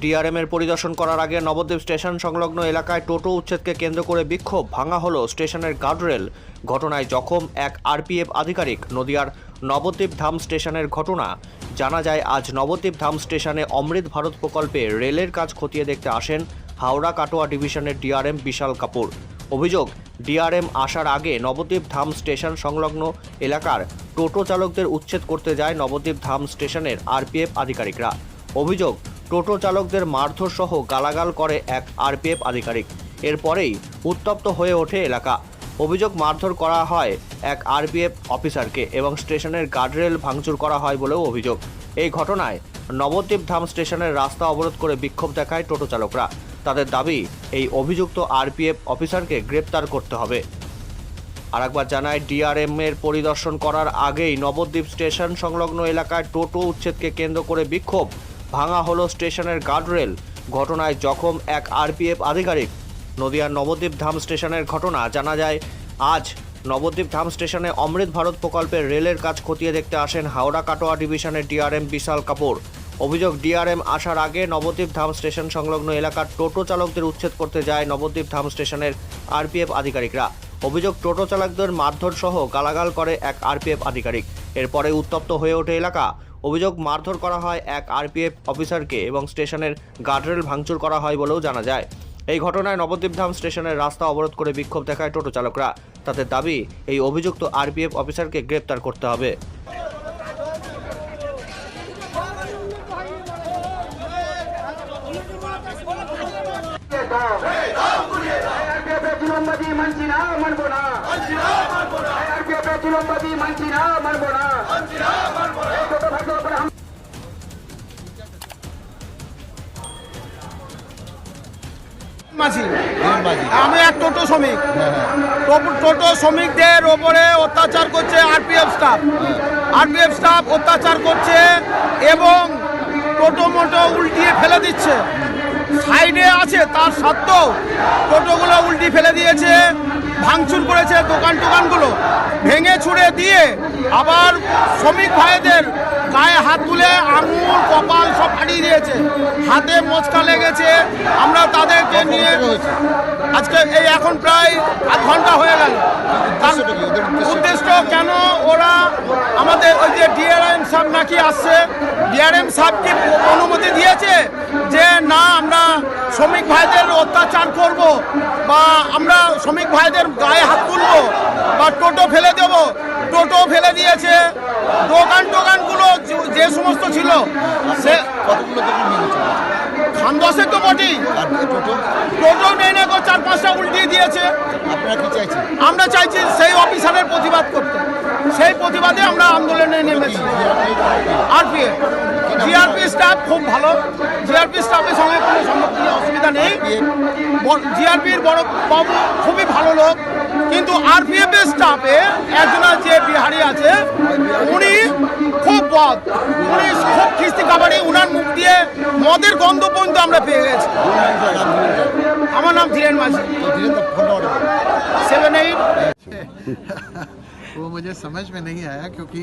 DRM এর পরিদর্শন করার আগে নবদ্বীপ স্টেশন সংলগ্ন এলাকায় টোটো উচ্ছেদকে কেন্দ্র করে বিক্ষোভ ভাঙা হলো স্টেশনের গার্ডরেল। ঘটনায় জখম এক আরপিএফ আধিকারিক, নদিয়ার নবদ্বীপ ধাম স্টেশনের ঘটনা। জানা যায়, আজ নবদ্বীপ ধাম স্টেশনে অমৃত ভারত প্রকল্পে রেলের কাজ খতিয়ে দেখতে আসেন হাওড়া কাটোয়া ডিভিশনের ডিআরএম বিশাল কাপুর। অভিযোগ, ডিআরএম আসার আগে নবদ্বীপ ধাম স্টেশন সংলগ্ন এলাকার টোটো চালকদের উচ্ছেদ করতে যায় নবদ্বীপ ধাম স্টেশনের আরপিএফ আধিকারিকরা। অভিযোগ টোটো চালকদের মারধর সহ গালাগাল করে এক আরপিএফ আধিকারিক। এরপরেই উত্তপ্ত হয়ে ওঠে এলাকা। অভিযোগ মারধর করা হয় এক আরপিএফ অফিসারকে এবং স্টেশনের গার্ডরেল ভাঙচুর করা হয় বলেও অভিযোগ। এই ঘটনায় নবদ্বীপ ধাম স্টেশনের রাস্তা অবরোধ করে বিক্ষোভ দেখায় টোটো চালকরা। তাদের দাবি, এই অভিযুক্ত আরপিএফ অফিসারকে গ্রেপ্তার করতে হবে। আরেকবার জানায়, ডিআরএম এর পরিদর্শন করার আগেই নবদ্বীপ স্টেশন সংলগ্ন এলাকায় টোটো উচ্ছেদকে কেন্দ্র করে বিক্ষোভ। ভাঙা হলো স্টেশনের গার্ডরেল। ঘটনায় জখম এক আরপিএফ আধিকারিক। নদিয়ার নবদ্বীপ ধাম স্টেশনের ঘটনা জানা যায়, আজ নবদ্বীপ ধাম স্টেশনে অমৃত ভারত প্রকল্পের রেলের কাজ খতিয়ে দেখতে আসেন হাওড়া কাটোয়া ডিভিশনের ডিআরএম বিশাল কাপুর। অভিযোগ, ডিআরএম আসার আগে নবদ্বীপ ধাম স্টেশন সংলগ্ন এলাকার টোটো চালকদের উচ্ছেদ করতে যায় নবদ্বীপ ধাম স্টেশনের আরপিএফ আধিকারিকরা। অভিযোগ, টোটো চালকদের মারধর সহ গালাগাল করে এক আরপিএফ আধিকারিক। এরপরে উত্তপ্ত হয়ে ওঠে এলাকা। অভিযোগ মারধর করা হয় এক আরপিএফ অফিসারকে এবং স্টেশনের গার্ডরেল ভাঙচুর করা হয় বলেও জানা যায়। এই ঘটনায় নবদ্বীপধাম স্টেশনের রাস্তা অবরোধ করে বিক্ষোভ দেখায় টোটো চালকরা। তাদের দাবি, এই অভিযুক্ত আরপিএফ অফিসারকে গ্রেপ্তার করতে হবে। মানছি না মানবো না। মানছি না মানবো না। মাঝি আমি এক টোটো শ্রমিক। টোটো শ্রমিকদের ওপরে অত্যাচার করছে আরপিএফ স্টাফ। আরপিএফ স্টাফ অত্যাচার করছে এবং টোটো মোটো উল্টিয়ে ফেলে দিচ্ছে। সাইডে আছে, তার সত্ত্বেও টোটোগুলো উল্টি ফেলে দিয়েছে, ভাঙচুর করেছে দোকান টোকানগুলো। ভেঙে ছুড়ে দিয়ে আবার শ্রমিক ভাইদের গায়ে হাত তুলে আঙুল, কপাল সব ফাটিয়ে দিয়েছে। হাতে মোচকা লেগেছে, আমরা তাদেরকে নিয়ে আজকে এই এখন প্রায় আধ ঘণ্টা হয়ে গেল। উদ্দেশ্য কেন ওরা আমাদের ওই যে ডিআরএম সাহেব নাকি আসছে? ডিআরএম সাহেব কি অনুমতি দিয়েছে? না আমরা শ্রমিক ভাইদের অত্যাচার করব বা আমরা শ্রমিক ভাইদের গায়ে হাত তুলবো বা টোটো ফেলে দেব। টোটো ফেলে দিয়েছে। দোকান টোকানগুলো যে- যে সমস্ত ছিল সে কতগুলো দোকান দশের তো বটেই। টোটো? টোটো নেই না চার পাঁচটা উল্টিয়ে দিয়েছে। আপনারা কি চাইছেন? আমরা চাইছি সেই অফিসারের প্রতিবাদ করতে। আন্দোলনে নেমেছি। আরপিএফ জিআরপি স্টাফ খুব ভালো। জিআরপি স্টাফের সঙ্গে কোনো সম্মুখীন অসুবিধা নেই। জিআরপির বড় বাবু খুবই ভালো লোক। কিন্তু আরপিএফ স্টাফে একজন যে বিহারি আছে, উনি খুব বদ। উনি খুব খিস্তি কাবাডি, উনার মুখ দিয়ে मुझे समझ में नहीं आया क्योंकि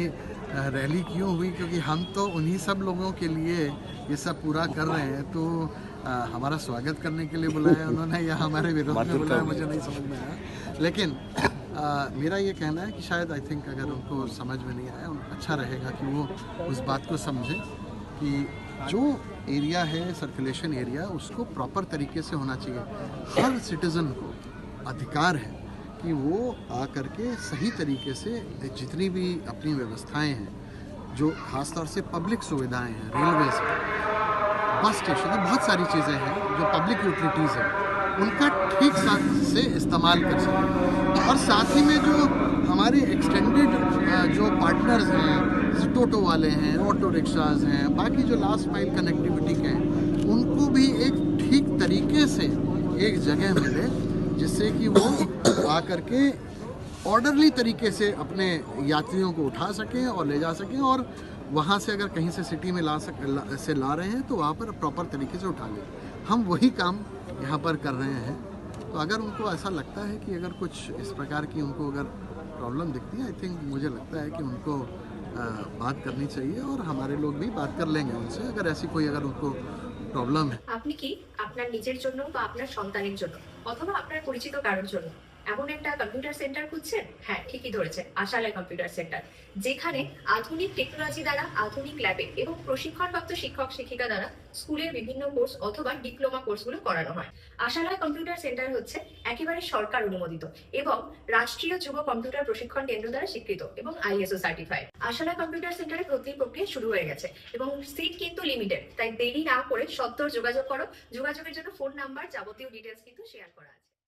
रैली क्यों हुई? क्योंकि हम तो उन्हीं सब लोगों के लिए ये सब पूरा कर रहे हैं। तो अ, हमारा स्वागत करने के लिए बुलाया उन्होंने या हमारे विरोध में बुलाया मुझे नहीं समझ में आया। लेकिन अ, मेरा ये कहना है कि शायद आई थिंक अगर उनको समझ में नहीं आया अच्छा रहेगा कि वो उस बात को समझें कि जो एरिया है सर्कुलेशन एरिया उसको प्रॉपर तरीके से होना चाहिए। हर सिटीज़न को अधिकार है। कि वो आ करके सही तरीके से जितनी भी अपनी व्यवस्थाएँ हैं, जो खासतौर से पब्लिक सुविधाएँ हैं रेलवे से बस स्टेशन है, बहुत सारी चीज़ें हैं, जो पब्लिक यूटिलिटीज़ हैं, उनका ठीक साथ से इस्तेमाल कर सकें। और साथ ही में जो हमारे एक्सटेंडेड जो पार्टनर्स हैं टोटो वाले हैं ऑटो रिक्शाज हैं, बाकी जो लास्ट माइल कनेक्टिविटी के हैं, उनको भी एक ठीक तरीके से एक जगह मिले जिससे कि वो आ करके ऑर्डरली तरीके से अपने यात्रियों को उठा सकें और ले जा सकें और वहाँ से अगर कहीं से सिटी में ला सक ला, से ला रहे हैं तो वहाँ पर प्रॉपर तरीके से उठा लें हम वही काम यहाँ पर कर रहे हैं तो अगर उनको ऐसा लगता है कि अगर कुछ इस प्रकार की उनको अगर प्रॉब्लम दिखती है आई थिंक मुझे लगता है कि उनको अ, बात करनी चाहिए और हमारे लोग भी बात कर लेंगे उनसे अगर ऐसी कोई अगर उनको प्रॉब्लम है আপনি কি আপনার নিজের জন্য বা আপনার সন্তানের জন্য অথবা আপনার পরিচিত কারোর জন্য। এমন একটা কম্পিউটার সেন্টার খুঁজছেন? হ্যাঁ ঠিকই ধরেছেন আশালয় কম্পিউটার সেন্টার যেখানে আধুনিক টেকনোলজি দ্বারা, আধুনিক ল্যাবে এবং প্রশিক্ষণপ্রাপ্ত শিক্ষক, শিক্ষিকা দ্বারা স্কুলের বিভিন্ন কোর্স অথবা ডিপ্লোমা কোর্সগুলো করানো হয়। আশালয় কম্পিউটার সেন্টার হচ্ছে একেবারে সরকার অনুমোদিত এবং রাষ্ট্রীয় যুব কম্পিউটার প্রশিক্ষণ কেন্দ্র দ্বারা স্বীকৃত এবং আইএসও সার্টিফাইড আশালয় কম্পিউটার সেন্টারে ভর্তির প্রক্রিয়া শুরু হয়ে গেছে এবং সিট কিন্তু লিমিটেড তাই দেরি না করে সত্তর যোগাযোগ করো। যোগাযোগের জন্য ফোন নাম্বার যাবতীয় ডিটেলস কিন্তু শেয়ার করা আছে।